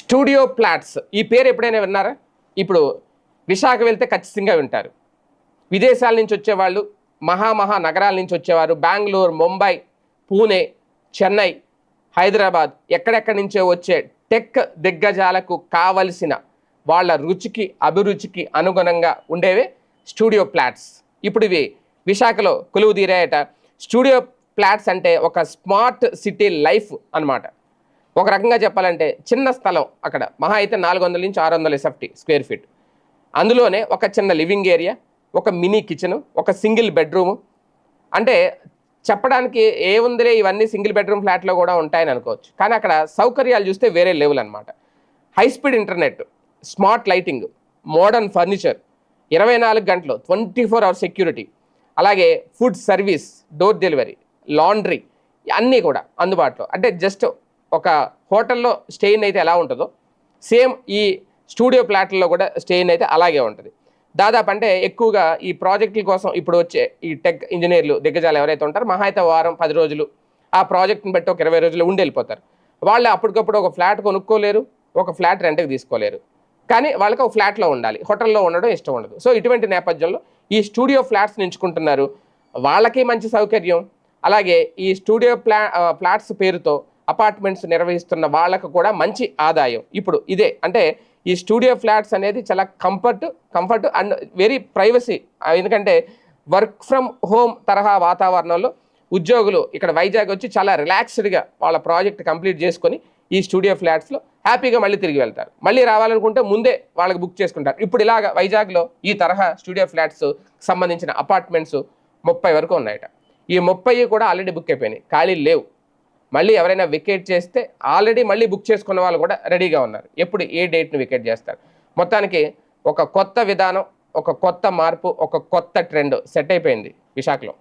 Studio plots. ఈ పేరు ఎప్పుడైనా విన్నారా? ఇప్పుడు విశాఖ వెళ్తే ఖచ్చితంగా వింటారు. విదేశాల నుంచి వచ్చేవాళ్ళు మహామహా నగరాల నుంచి వచ్చేవారు బెంగళూరు ముంబై పూణే చెన్నై హైదరాబాద్ ఎక్కడెక్కడి నుంచో వచ్చే టెక్ దిగ్గజాలకు కావలసిన వాళ్ళ రుచికి అభిరుచికి అనుగుణంగా ఉండేవే స్టూడియో ప్లాట్స్. ఇప్పుడు ఇవి విశాఖలో కొలువు తీరాయట స్టూడియో ప్లాట్స్ అంటే ఒక స్మార్ట్ సిటీ లైఫ్ అన్నమాట. ఒక రకంగా చెప్పాలంటే చిన్న స్థలం అక్కడ. మహా అయితే నాలుగు వందల నుంచి ఆరు వందల సెఫ్టీ స్క్వేర్ ఫీట్ అందులోనే ఒక చిన్న లివింగ్ ఏరియా ఒక మినీ కిచెన్ ఒక సింగిల్ బెడ్రూము అంటే చెప్పడానికి ఏముందిలే ఇవన్నీ సింగిల్ బెడ్రూమ్ ఫ్లాట్లో కూడా ఉంటాయని అనుకోవచ్చు. కానీ అక్కడ సౌకర్యాలు చూస్తే వేరే లెవెల్ అనమాట high speed internet smart lighting modern furniture ఇరవై నాలుగు గంటలు ట్వంటీ ఫోర్ అవర్ సెక్యూరిటీ అలాగే food service door delivery laundry అన్నీ కూడా అందుబాటులో. అంటే జస్ట్ ఒక హోటల్లో స్టేయిన్ అయితే ఎలా ఉంటుందో సేమ్ ఈ స్టూడియో ప్లాట్లలో కూడా స్టేయిన్ అయితే అలాగే ఉంటుంది. దాదాపు అంటే ఎక్కువగా ఈ ప్రాజెక్టుల కోసం ఇప్పుడు వచ్చే ఈ టెక్ ఇంజనీర్లు దిగ్గజాలు ఎవరైతే ఉంటారో మహా అయితే వారం పది రోజులు ఆ ప్రాజెక్ట్ని బట్టి ఒక ఇరవై రోజులు ఉండి వెళ్ళిపోతారు. వాళ్ళు అప్పటికప్పుడు ఒక ఫ్లాట్ కొనుక్కోలేరు ఒక ఫ్లాట్ రెంట్కి తీసుకోలేరు. కానీ వాళ్ళకి ఒక ఫ్లాట్లో ఉండాలి. హోటల్లో ఉండడం ఇష్టం ఉండదు. సో ఇటువంటి నేపథ్యంలో ఈ స్టూడియో ఫ్లాట్స్ ఎంచుకుంటున్నారు వాళ్ళకి మంచి సౌకర్యం. అలాగే ఈ స్టూడియో ప్లా ఫ్లాట్స్ పేరుతో అపార్ట్మెంట్స్ నిర్వహిస్తున్న వాళ్ళకు కూడా మంచి ఆదాయం. ఇప్పుడు ఇదే అంటే ఈ స్టూడియో ఫ్లాట్స్ అనేది చాలా comfort comfort and very privacy. ఎందుకంటే వర్క్ ఫ్రమ్ హోమ్ తరహా వాతావరణంలో ఉద్యోగులు ఇక్కడ వైజాగ్ వచ్చి చాలా రిలాక్స్డ్గా వాళ్ళ ప్రాజెక్ట్ కంప్లీట్ చేసుకొని ఈ స్టూడియో ఫ్లాట్స్లో హ్యాపీగా మళ్ళీ తిరిగి వెళ్తారు. మళ్ళీ రావాలనుకుంటే ముందే వాళ్ళకి బుక్ చేసుకుంటారు. ఇప్పుడు ఇలాగ వైజాగ్లో ఈ తరహా స్టూడియో ఫ్లాట్స్ సంబంధించిన అపార్ట్మెంట్స్ ముప్పై వరకు ఉన్నాయట. ఈ ముప్పై కూడా ఆల్రెడీ బుక్ అయిపోయినాయి. ఖాళీ లేవు. మళ్ళీ ఎవరైనా వికెట్ చేస్తే ఆల్రెడీ మళ్ళీ బుక్ చేసుకున్న వాళ్ళు కూడా రెడీగా ఉన్నారు. ఎప్పుడు ఏ డేట్ని వికెట్ చేస్తారు? మొత్తానికి ఒక కొత్త విధానం ఒక కొత్త మార్పు ఒక కొత్త ట్రెండ్ సెట్ అయిపోయింది విశాఖలో.